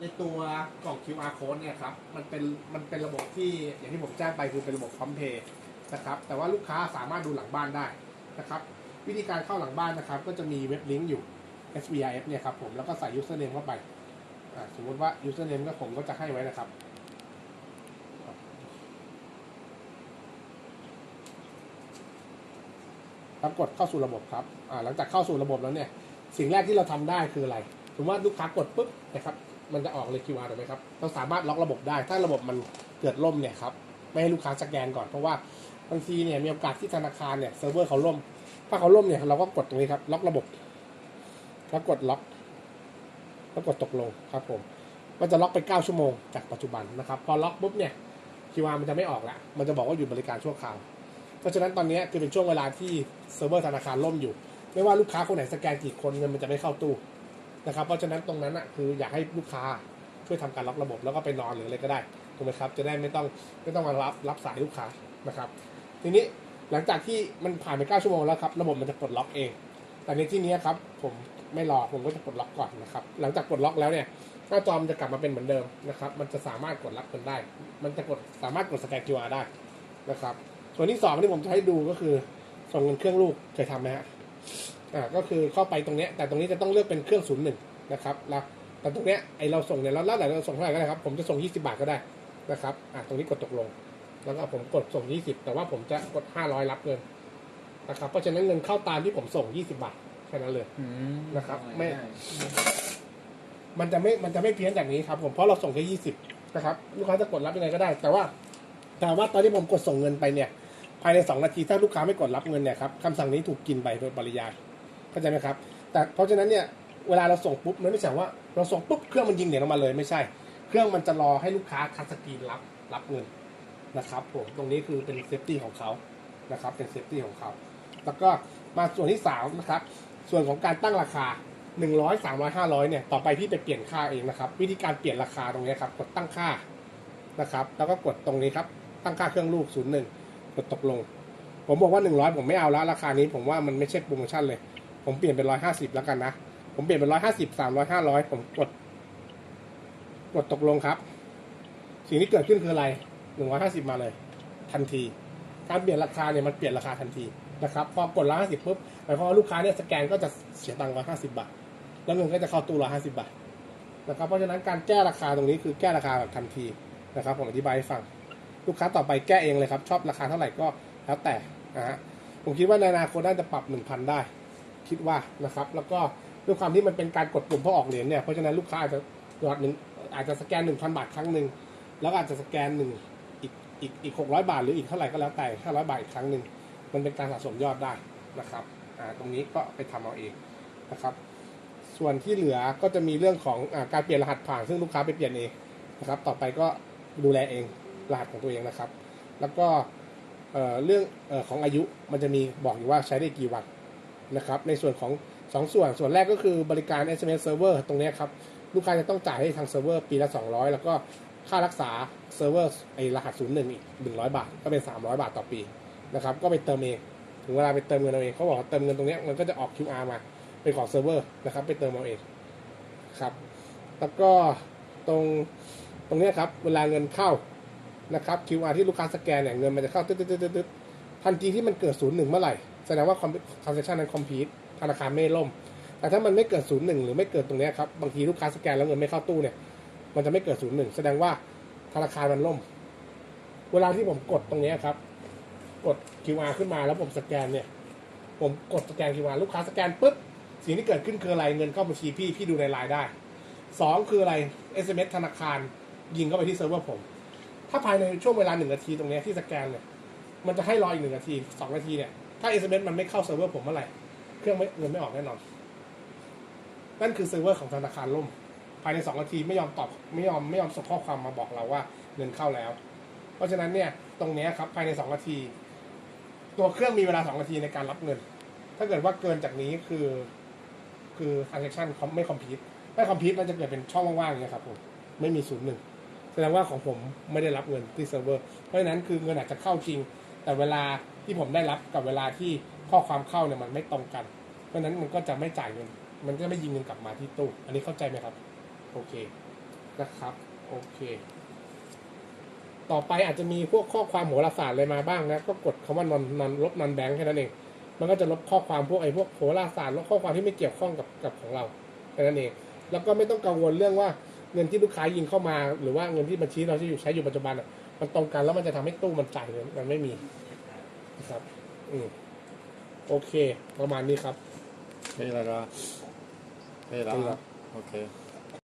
ในตัวกล่อง QR code เนี่ยครับมันเป็นมันเป็นระบบที่อย่างที่ผมแจ้งไปคือเป็นระบบพร้อมเพย์นะครับแต่ว่าลูกค้าสามารถดูหลังบ้านได้นะครับวิธีการเข้าหลังบ้านนะครับก็จะมีเว็บลิงก์อยู่ SBIF เนี่ยครับผมแล้วก็ใส่ username เข้าไปสมมติว่า username ก็ผมก็จะให้ไว้นะครับแล้วกดเข้าสู่ระบบครับหลังจากเข้าสู่ระบบแล้วเนี่ยสิ่งแรกที่เราทำได้คืออะไร สมมติว่าลูกค้ากดปุ๊บนะครับ มันจะออกเลย QR ถูกไหมครับ เราสามารถล็อกระบบได้ ถ้าระบบมันเกิดล่มเนี่ยครับ ไม่ให้ลูกค้าสแกนก่อน เพราะว่าบางทีเนี่ยมีโอกาสที่ธนาคารเนี่ยเซิร์ฟเวอร์เขาล่ม ถ้าเขาล่มเนี่ยเราก็กดตรงนี้ครับ ล็อกระบบ แล้วกดล็อก แล้วกดตกลงครับผม มันจะล็อกไป 9 ชั่วโมงจากปัจจุบันนะครับ พอล็อกปุ๊บเนี่ย QR มันจะไม่ออกละ มันจะบอกว่าอยู่บริการชั่วคราว เพราะฉะนั้นตอนนี้คือเป็นช่วงเวลาที่เซิร์ฟเวอร์ธนาคารล่มอยู่ ไม่ว่าลูกค้าคนไหนสแกนกี่คนเงินมันจะไม่เข้าตู้ นะครับเพราะฉะนั้นตรงนั้นอะคืออยากให้ลูกค้าช่วยทำการล็อกระบบแล้วก็ไปนอนหรืออะไรก็ได้ถูกไหมครับจะได้ไม่ต้องไม่ต้องมารับรับสายลูกค้านะครับทีนี้หลังจากที่มันผ่านไป 9 ชั่วโมงแล้วครับระบบมันจะปลดล็อกเอง แต่ในที่นี้ครับผมไม่รอผมก็จะปลดล็อกก่อนนะครับหลังจากปลดล็อกแล้วเนี่ยหน้าจอมันจะกลับมาเป็นเหมือนเดิมนะครับมันจะสามารถกดรับกันได้ มันจะกดสามารถกดสแกน QR ได้นะครับส่วนที่สองที่ผมจะให้ดูก็คือส่งเงินเครื่องลูกเคยทำไหมฮะ อ่าก็คือเข้าไปตรงเนี้ยแต่ตรงนี้จะต้องเลือกเป็นเครื่องศูนย์หนึ่งนะครับแล้วแต่ตรงเนี้ยไอเราส่งเนี่ยเราแล้วแต่เราส่งเท่าไหร่ก็ได้ครับผมจะส่ง 20 บาทก็ได้นะครับอ่าตรงนี้กดตกลง แล้วก็ผมกดส่ง 20 แต่ว่าผมจะกด 500 รับเงินนะครับเพราะฉะนั้นเงินเข้าตามที่ผมส่ง 20 บาทแค่นั้นเลยอืมนะครับไม่มันจะไม่มันจะไม่เพี้ยนจากนี้ครับ ผมเพราะเราส่งแค่ 20 นะครับลูกค้าจะกดรับยังไงก็ได้ แต่ว่าแต่ว่าตอนที่ผมกดส่งเงินไปเนี่ยภายใน 2 นาทีถ้าลูกค้าไม่กดรับเงินเนี่ยครับคำสั่งนี้ถูกกินไปโดยปริยาย เข้าใจไหมครับ แต่เพราะฉะนั้นเนี่ยเวลาเราส่งปุ๊บมันไม่ใช่ว่าเราส่งปุ๊บเครื่องมันยิงเหรียญออกมาเลยไม่ใช่ เครื่องมันจะรอให้ลูกค้าคัสกรีนรับรับเงินนะครับผมตรงนี้คือเป็นเซฟตี้ของเขานะครับเป็นเซฟตี้ของเขาแล้วก็มาส่วนที่สามนะครับส่วนของการตั้งราคา 100 300 500เนี่ยต่อไปพี่ไปเปลี่ยนค่าเองนะครับ วิธีการเปลี่ยนราคาตรงนี้ครับกดตั้งค่านะครับ แล้วก็กดตรงนี้ครับตั้งค่าเครื่องลูก 01 กดตกลง ผมบอกว่า 100 ผมไม่เอาแล้วราคานี้ผมว่ามันไม่ใช่โปรโมชั่นเลย ผมเปลี่ยนเป็น150แล้วกันนะ ผมเปลี่ยนเป็น150 300 500ผมกด กดตกลงครับ สิ่งที่เกิดขึ้นคืออะไร150มาเลย ทันที การเปลี่ยนราคาเนี่ยมันเปลี่ยนราคาทันทีนะครับ พอกด150ปุ๊บหมายความว่าลูกค้าเนี่ยสแกนก็จะเสียตังค์150บบาท แล้วเงินก็จะเข้าตู้150บบาทนะครับ เพราะฉะนั้นการแก้ราคาตรงนี้คือแก้ราคาแบบทันทีนะครับ ผมอธิบายให้ฟัง ลูกค้าต่อไปแก้เองเลยครับ ชอบราคาเท่าไหร่ก็แล้วแต่นะฮะ ผมคิดว่าในอนาคตน่าจะปรับ1,000ได้ คิดว่านะครับ แล้วก็ด้วยความที่มันเป็นการกดปุ่มเพื่อออกเหรียญเนี่ยเพราะฉะนั้นลูกค้าอาจจะยอดหนึ่งอาจจะสแกน1,000บาทครั้งหนึ่งแล้วอาจจะสแกนหนึ่งอีกอีกอีก600บาทหรืออีกเท่าไหร่ก็แล้วแต่500บาทอีกครั้งหนึ่งมันเป็นการสะสมยอดได้นะครับอ่าตรงนี้ก็ไปทำเอาเองนะครับ ส่วนที่เหลือก็จะมีเรื่องของอาการเปลี่ยนรหัสผ่านซึ่งลูกค้าไปเปลี่ยนเองนะครับ ต่อไปก็ดูแลเองรหัสของตัวเองนะครับ แล้วก็เรื่องของอายุมันจะมีบอกอยู่ว่าใช้ได้กี่วัน นะครับในส่วนของสองส่วนส่วนแรกก็คือบริการ SMS server ตรงนี้ครับ ลูกค้าจะต้องจ่ายให้ทางเซิร์ฟเวอร์ปีละ 200 แล้วก็ค่ารักษาเซิร์ฟเวอร์ไอรหัส 01 อีก 100 บาท ก็เป็น 300 บาทต่อปีนะครับก็ไปเติมเองถึงเวลาไปเติมเงินเอาเองเขาบอกเติมเงินตรงนี้มันก็จะออก QR มาเป็นของเซิร์ฟเวอร์นะครับไปเติมเอาเองครับแล้วก็ตรงตรงนี้ครับเวลาเงินเข้านะครับ QR ที่ลูกค้าสแกนเนี่ยเงินมันจะเข้าตึ๊ดตึ๊ดตึ๊ดตึ๊ดทันทีที่มันเกิดศูนย์หนึ่งเมื่อไหร่ แสดงว่าคอมทรานเซชันนั้นคอมพีทธนาคารไม่ล่ม แต่ถ้ามันไม่เกิดศูนย์หนึ่งหรือไม่เกิดตรงนี้ครับบางทีลูกค้าสแกนแล้วเงินไม่เข้าตู้เนี่ย มันจะไม่เกิดศูนย์หนึ่งแสดงว่าธนาคารมันล่ม เวลาที่ผมกดตรงนี้ครับ กด QR ขึ้นมาแล้วผมสแกนเนี่ย ผมกดสแกน QR ลูกค้าสแกนปุ๊บสิ่งที่เกิดขึ้นคืออะไรเงินเข้าบัญชีพี่พี่ดูในไลน์ได้สองคืออะไร SMS ธนาคารยิงเข้าไปที่เซิร์ฟเวอร์ผม ถ้าภายในช่วงเวลาหนึ่งนาทีตรงนี้ที่สแกนเนี่ย มันจะให้รออีกหนึ่งนาทีสองนาทีเนี่ย ถ้า SMS มันไม่เข้าเซิร์ฟเวอร์ผมเมื่อไหร่ เครื่องไม่เงินไม่ออกแน่นอน นั่นคือเซิร์ฟเวอร์ของธนาคารล่ม ภายในสองนาทีไม่ยอมตอบไม่ยอมไม่ยอมส่งข้อความมาบอกเราว่าเงินเข้าแล้ว เพราะฉะนั้นเนี่ยตรงนี้ครับภายในสองนาที ตัวเครื่องมีเวลาสองนาทีในการรับเงิน ถ้าเกิดว่าเกินจากนี้คือ คือ transaction ไม่คอมพิวต์ไม่คอมพิวต์มันจะเกิดเป็นช่องว่างๆอย่างเงี้ครับผมไม่มีศูนย์หนึ่งแสดงว่าของผมไม่ได้รับเงินที่เซิร์ฟเวอร์ เพราะฉะนั้นคือเงินอาจจะเข้าจริง แต่เวลาที่ผมได้รับกับเวลาที่ข้อความเข้าเนี่ยมันไม่ตรงกัน เพราะนั้นมันก็จะไม่จ่ายเงิน มันก็ไม่ยิงเงินกลับมาที่ตู้ อันนี้เข้าใจไหมครับ โอเคนะครับ โอเค ต่อไปอาจจะมีพวกข้อความโหราศาสตร์อะไรมาบ้างนะ ก็กดคำว่านอนนอนลบนอนแบงค์แค่นั้นเอง มันก็จะลบข้อความพวกไอ้พวกโหราศาสตร์ลบข้อความที่ไม่เกี่ยวข้องกับกับของเราแค่นั้นเอง แล้วก็ไม่ต้องกังวลเรื่องว่าเงินที่ลูกค้ายิงเข้ามา หรือว่าเงินที่บัญชีเราที่อยู่ใช้อยู่ปัจจุบันอะ มันตรงกันแล้วมันจะทำให้ตู้มันจ่ายมันไม่มีนะครับ อืโอเค ประมาณนี้ครับนี่แล้วก็นี่แล้วโอเค